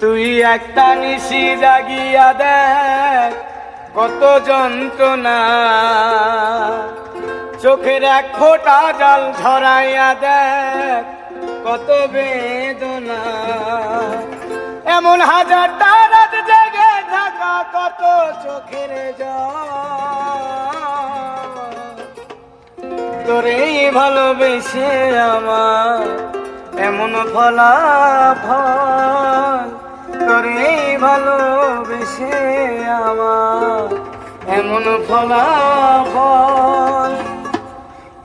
তুই একটা নিশি জাগিয়া দেখ কত যন্ত্রণা। চোখের এক ফোঁটা জল ঝরাইয়া দেখ কত বেদনা। এমন হাজার রাত জেগে থাকা কত চোখের জল। তোরেই ভালোবেসে আমার এমন ফলাফল তোরেই ভালোবেসে আমার। এমন ফলাফল,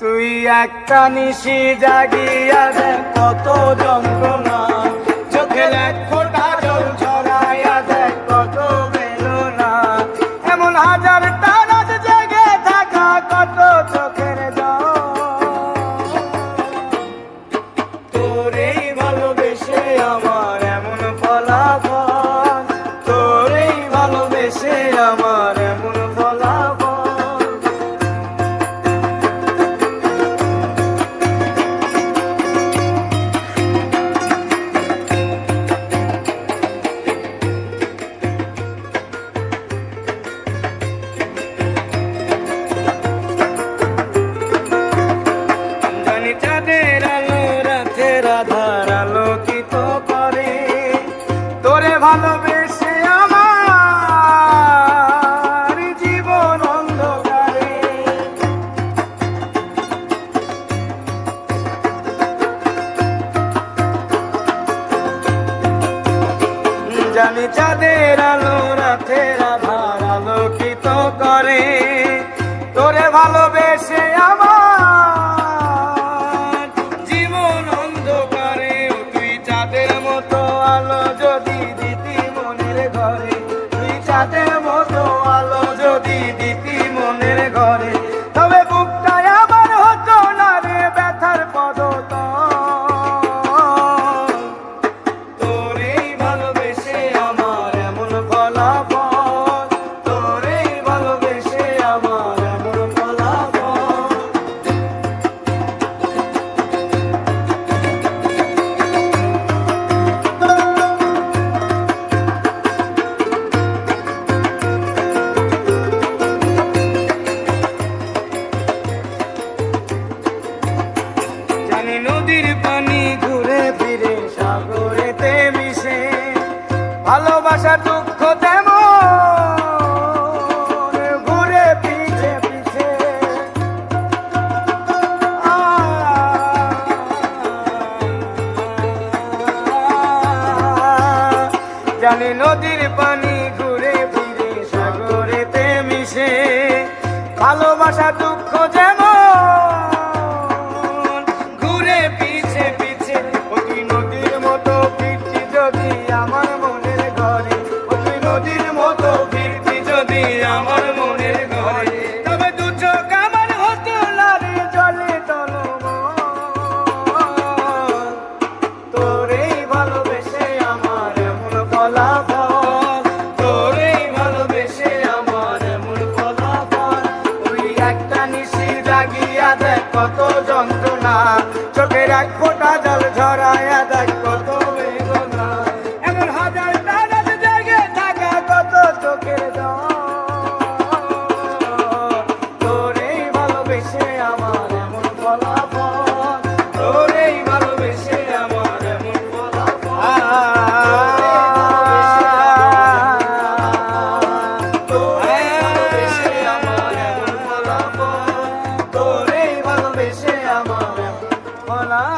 তুই একটা নিশি জাগিয়া দেখ কত যন্ত্রণা। চোখের এক ফোঁটা জল ছড়াইয়া দেখ কত বেদনা। এমন হাজার তারাত জেগে থাকা কত জানি চাঁদের আলো জানি নদীর পানি ঘুরে ফিরে সাগরেতে মিশে। ভালোবাসা, দুঃখ তেমন ঘুরে পিছে পিছে। জানি নদীর আমার ঘরে। দু চোখ টলমল তোরেই ভালোবেসে আমার তোরেই ভালোবেসে আমার ওই একটা নিশি কত যন্ত্রণা। ফলাফল তোরেই